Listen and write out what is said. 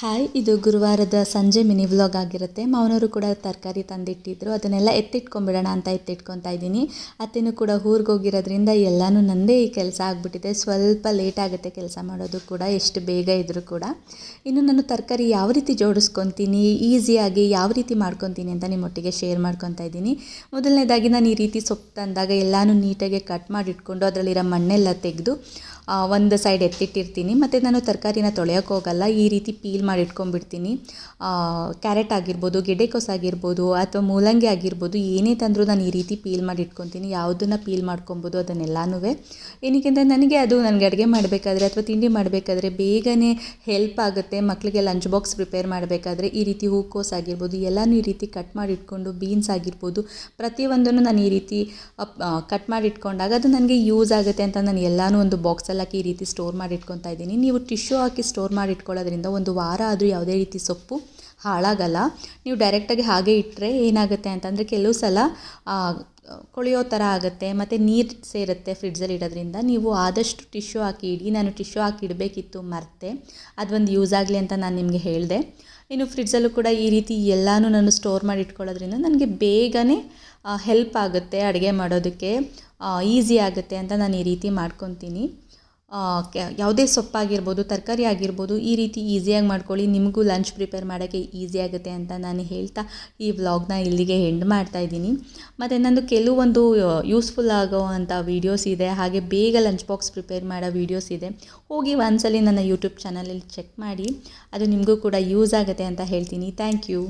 Hi, ಇದು ಗುರುವಾರದ ಸಂಜೆ mini vlog ಆಗಿರುತ್ತೆ. ಮಾವನವರು ಕೂಡ ತರಕಾರಿ ತಂದಿಟ್ಟಿದ್ರು. ಅದನ್ನೆಲ್ಲ ಎತ್ತಿಟ್ಕೊಂಬಿಡೋಣ ಅಂತ ಎತ್ತಿಟ್ಕೊತಾ ಇದ್ದೀನಿ. ಅತ್ತೆನೂ ಕೂಡ ಊರಿಗೆ ಹೋಗಿರೋದ್ರಿಂದ ಎಲ್ಲನೂ ನಂದೇ ಈ ಕೆಲಸ ಆಗಿಬಿಟ್ಟಿದೆ. ಸ್ವಲ್ಪ ಲೇಟ್ ಆಗುತ್ತೆ ಕೆಲಸ ಮಾಡೋದು ಕೂಡ, ಎಷ್ಟು ಬೇಗ ಇದ್ದರೂ ಕೂಡ. ಇನ್ನು ನಾನು ತರಕಾರಿ ಯಾವ ರೀತಿ ಜೋಡಿಸ್ಕೊತೀನಿ, ಈಸಿಯಾಗಿ ಯಾವ ರೀತಿ ಮಾಡ್ಕೊತೀನಿ ಅಂತ ನಿಮ್ಮೊಟ್ಟಿಗೆ ಶೇರ್ ಮಾಡ್ಕೊತಾ ಇದ್ದೀನಿ. ಮೊದಲನೇದಾಗಿ ನಾನು ಈ ರೀತಿ ಸೊಪ್ಪು ತಂದಾಗ ಎಲ್ಲನೂ ನೀಟಾಗಿ ಕಟ್ ಮಾಡಿಟ್ಕೊಂಡು ಅದರಲ್ಲಿರೋ ಮಣ್ಣೆಲ್ಲ ತೆಗೆದು ಒಂದು ಸೈಡ್ ಎತ್ತಿಟ್ಟಿರ್ತೀನಿ. ಮತ್ತು ನಾನು ತರಕಾರಿನ ತೊಳೆಯೋಕೆ ಹೋಗಲ್ಲ. ಈ ರೀತಿ ಪೀಲ್ ಮಾಡಿ ಇಟ್ಕೊಂಡ್ಬಿಡ್ತೀನಿ. ಕ್ಯಾರೆಟ್ ಆಗಿರ್ಬೋದು, ಗೆಡ್ಡೆಕೋಸ್ ಆಗಿರ್ಬೋದು, ಅಥವಾ ಮೂಲಂಗಿ ಆಗಿರ್ಬೋದು, ಏನೇ ತಂದರೂ ನಾನು ಈ ರೀತಿ ಪೀಲ್ ಮಾಡಿ ಇಟ್ಕೊತೀನಿ. ಯಾವುದನ್ನು ಪೀಲ್ ಮಾಡ್ಕೊಬೋದು ಅದನ್ನೆಲ್ಲನೂ. ಏನಕ್ಕೆ ಅಂದರೆ ನನಗೆ ಅದು ನನಗೆ ಅಡುಗೆ ಮಾಡಬೇಕಾದ್ರೆ ಅಥವಾ ತಿಂಡಿ ಮಾಡಬೇಕಾದ್ರೆ ಬೇಗನೆ ಹೆಲ್ಪ್ ಆಗುತ್ತೆ. ಮಕ್ಕಳಿಗೆ ಲಂಚ್ ಬಾಕ್ಸ್ ಪ್ರಿಪೇರ್ ಮಾಡಬೇಕಾದ್ರೆ ಈ ರೀತಿ ಹೂಕೋಸ್ ಆಗಿರ್ಬೋದು, ಎಲ್ಲನೂ ಈ ರೀತಿ ಕಟ್ ಮಾಡಿ ಇಟ್ಕೊಂಡು ಬೀನ್ಸ್ ಆಗಿರ್ಬೋದು, ಪ್ರತಿಯೊಂದನ್ನು ನಾನು ಈ ರೀತಿ ಕಟ್ ಮಾಡಿ ಇಟ್ಕೊಂಡಾಗ ಅದು ನನಗೆ ಯೂಸ್ ಆಗುತ್ತೆ ಅಂತ ನಾನು ಎಲ್ಲನೂ ಒಂದು ಬಾಕ್ಸಲ್ಲಿ ಈ ರೀತಿ ಸ್ಟೋರ್ ಮಾಡಿ ಇಟ್ಕೊತಾ ಇದ್ದೀನಿ. ನೀವು ಟಿಶ್ಯೂ ಹಾಕಿ ಸ್ಟೋರ್ ಮಾಡಿ ಇಟ್ಕೊಳ್ಳೋದ್ರಿಂದ ಒಂದು ವಾರ ಆದರೂ ಯಾವುದೇ ರೀತಿ ಸೊಪ್ಪು ಹಾಳಾಗಲ್ಲ. ನೀವು ಡೈರೆಕ್ಟಾಗಿ ಹಾಗೆ ಇಟ್ಟರೆ ಏನಾಗುತ್ತೆ ಅಂತಂದರೆ ಕೆಲವು ಸಲ ಕೊಳೆಯೋ ಥರ ಆಗುತ್ತೆ, ಮತ್ತು ನೀರು ಸೇರುತ್ತೆ ಫ್ರಿಡ್ಜಲ್ಲಿ ಇಡೋದ್ರಿಂದ. ನೀವು ಆದಷ್ಟು ಟಿಶ್ಯೂ ಹಾಕಿ ಇಡಿ. ನಾನು ಟಿಶ್ಯೂ ಹಾಕಿ ಇಡಬೇಕಿತ್ತು, ಮರ್ತೆ. ಅದೊಂದು ಯೂಸ್ ಆಗಲಿ ಅಂತ ನಾನು ನಿಮಗೆ ಹೇಳಿದೆ. ಇನ್ನು ಫ್ರಿಡ್ಜಲ್ಲೂ ಕೂಡ ಈ ರೀತಿ ಎಲ್ಲನೂ ನಾನು ಸ್ಟೋರ್ ಮಾಡಿ ಇಟ್ಕೊಳ್ಳೋದ್ರಿಂದ ನನಗೆ ಬೇಗನೆ ಹೆಲ್ಪ್ ಆಗುತ್ತೆ ಅಡುಗೆ ಮಾಡೋದಕ್ಕೆ ಈಸಿ ಆಗುತ್ತೆ ಅಂತ ನಾನು ಈ ರೀತಿ ಮಾಡ್ಕೊತೀನಿ. ಯಾವುದೇ ಸೊಪ್ಪಾಗಿರ್ಬೋದು, ತರಕಾರಿ ಆಗಿರ್ಬೋದು, ಈ ರೀತಿ ಈಸಿಯಾಗಿ ಮಾಡ್ಕೊಳ್ಳಿ. ನಿಮಗೂ ಲಂಚ್ ಪ್ರಿಪೇರ್ ಮಾಡೋಕ್ಕೆ ಈಸಿ ಆಗುತ್ತೆ ಅಂತ ನಾನು ಹೇಳ್ತಾ ಈ ವ್ಲಾಗ್ನ ಇಲ್ಲಿಗೆ ಎಂಡ್ ಮಾಡ್ತಾ ಇದ್ದೀನಿ. ಮತ್ತು ನಂದು ಕೆಲವೊಂದು ಯೂಸ್ಫುಲ್ ಆಗೋ ಅಂಥ ವೀಡಿಯೋಸ್ ಇದೆ. ಹಾಗೆ ಬೇಗ ಲಂಚ್ ಬಾಕ್ಸ್ ಪ್ರಿಪೇರ್ ಮಾಡೋ ವೀಡಿಯೋಸ್ ಇದೆ. ಹೋಗಿ ಒಂದ್ಸಲಿ ನನ್ನ ಯೂಟ್ಯೂಬ್ ಚಾನಲಲ್ಲಿ ಚೆಕ್ ಮಾಡಿ. ಅದು ನಿಮಗೂ ಕೂಡ ಯೂಸ್ ಆಗುತ್ತೆ ಅಂತ ಹೇಳ್ತೀನಿ. Thank you